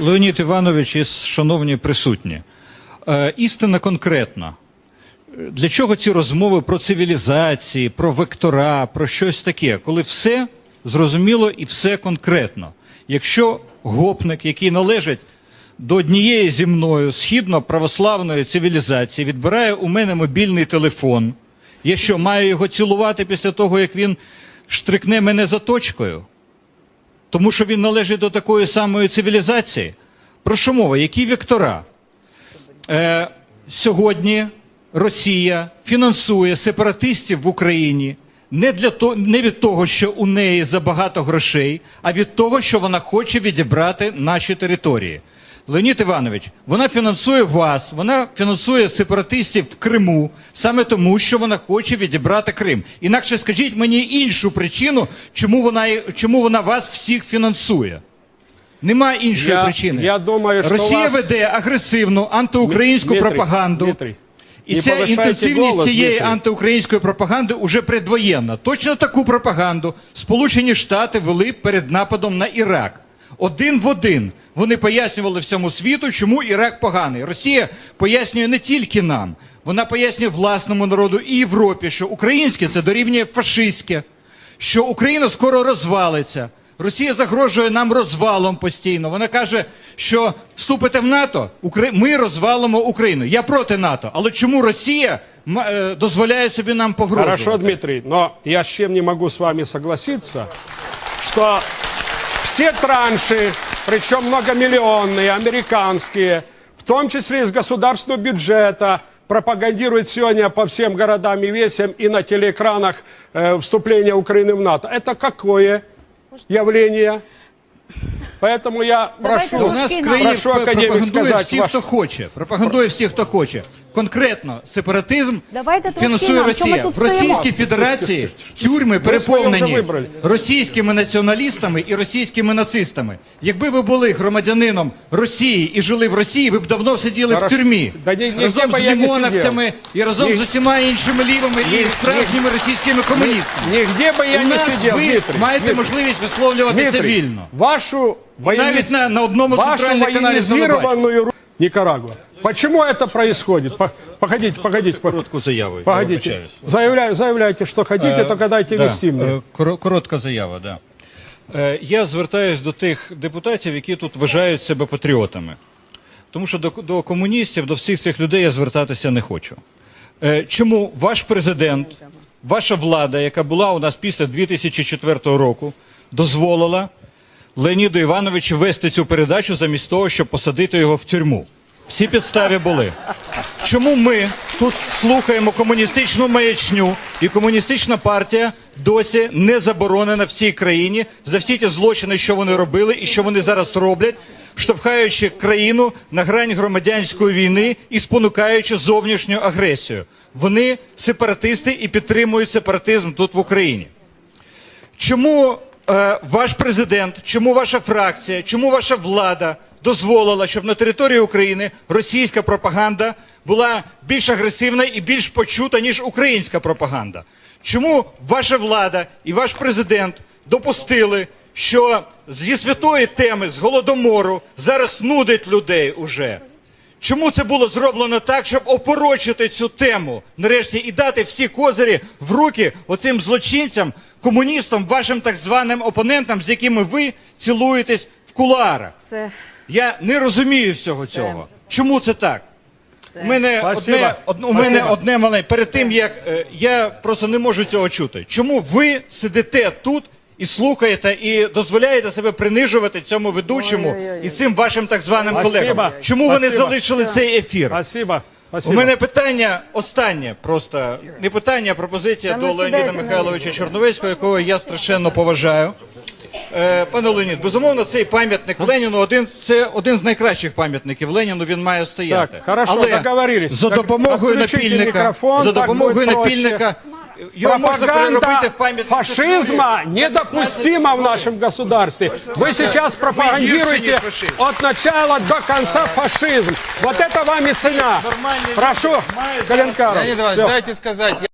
Леонід Іванович і шановні присутні. Е, істина конкретна. Для чого ці розмови про цивілізації, про вектора, про щось таке, коли все зрозуміло і все конкретно? Якщо гопник, який належить до однієї зі мною східно-православної цивілізації, відбирає у мене мобільний телефон, я що, маю його цілувати після того, як він штрикне мене за точкою? Тому що він належить до такої самої цивілізації. Про що мова? Які віктора? Е, сьогодні Росія фінансує сепаратистів в Україні не, для то, не від того, що у неї забагато грошей, а від того, що вона хоче відібрати наші території. Леонід Іванович, вона фінансує вас, вона фінансує сепаратистів в Криму саме тому, що вона хоче відібрати Крим. Інакше скажіть мені іншу причину, чому вона, чому вона вас всіх фінансує. Нема іншої Я- причини. я думаю, що Росія вас- веде агресивну антиукраїнську Дмитрий, пропаганду. Дмитрий, І не ця інтенсивність голос, цієї Дмитрий. антиукраїнської пропаганди уже предвоєнна. Точно таку пропаганду Сполучені Штати вели перед нападом на Ірак. Один в один вони пояснювали всьому світу, чому Ірак поганий. Росія пояснює не тільки нам, вона пояснює власному народу і Європі, що українське це дорівнює фашистське, що Україна скоро розвалиться. Росія загрожує нам розвалом постійно. Вона каже, що вступите в НАТО, ми розвалимо Україну. Я проти НАТО. Але чому Росія е, дозволяє собі нам погрожувати? Хорошо, Дмитрий, но я чем не могу с вами согласиться, что все транши, причем многомиллионные, американские, в том числе из государственного бюджета, пропагандируют сегодня по всем городам и весям и на телеэкранах э, вступление Украины в НАТО. Это какое явление? Поэтому я Давайте прошу, У нас в Трошки країні прошу п- академик пропагандує сказать всіх, ваш... хто хоче. Пропагандує всіх, хто хоче. Конкретно сепаратизм Давайте трошки фінансує нам, що ми Росія. тут В Російській стоїмо? Федерації тюрми вже переповнені російськими націоналістами і російськими нацистами. Якби ви були громадянином Росії і жили в Росії, ви б давно сиділи в Хорошо. тюрмі. Да ні- нігде разом з я не лімоновцями і разом Ні- з усіма іншими лівими і Ні- справжніми російськими комуністами. Нигде бы я У не нас сидел, ви Дмитрий. маєте Дмитрий. можливість висловлюватися Дмитрий, вільно. вашу навіть на- на одном из вашу центральных каналов военизированную Ру- Никарагуа. Почему это происходит? По- Погодите, погодите. по- Коротку заяву. Погодите. Заявляю, заявляйте, что хотите, только дайте Е, Да, вести мне. е, Коротка заява, да. Е, Я звертаюсь до тих депутатів, які тут вважають себе патріотами. Тому що до, до комуністів, до всіх цих людей я звертатися не хочу. Е, Чому ваш президент, ваша влада, яка була у нас після 2004 року, дозволила Леоніду Івановичу вести цю передачу замість того, щоб посадити його в тюрму? Всі підстави були. Чому ми тут слухаємо комуністичну маячню і комуністична партія досі не заборонена в цій країні за всі ті злочини, що вони робили і що вони зараз роблять, штовхаючи країну на грань громадянської війни і спонукаючи зовнішню агресію? Вони сепаратисти і підтримують сепаратизм тут в Україні. Чому е, ваш президент, чому ваша фракція, чому ваша влада дозволила, щоб на території України російська пропаганда була більш агресивна і більш почута, ніж українська пропаганда? Чому ваша влада і ваш президент допустили, що зі святої теми, з голодомору, зараз нудить людей уже? Чому це було зроблено так, щоб опорочити цю тему нарешті і дати всі козирі в руки оцим злочинцям, комуністам, вашим так званим опонентам, з якими ви цілуєтесь в кулуарах? Все. Я не розумію всього цього. Чому це так? У мене Спасибо. одне, од- у мене Спасибо. одне маленьке. Перед тим як е, я просто не можу цього чути. Чому ви сидите тут і слухаєте і дозволяєте себе принижувати цьому ведучому і цим вашим так званим Спасибо. колегам? Чому ви не Спасибо. залишили цей ефір? Спасибо. У Спасибо. мене питання останнє, просто не питання, а пропозиція до Леоніда Михайловича Чорновецького, якого я страшенно поважаю. Е, пане Леонід, безумовно, цей пам'ятник Леніну один це один з найкращих пам'ятників Леніну. Він має стояти. Так, хорошо, Але договорились. за Так, допомогою отключите напільника, мікрофон, за так допомогою буде проще. напільника його можна переробити в пам'ятник фашизма недопустимо в нашем государстве. Вы сейчас пропагандируете фашизм. от начала до конца фашизм. Вот это вам и цена. Прошу, Калинкаров. Леонид Иванович, Всё. дайте сказать.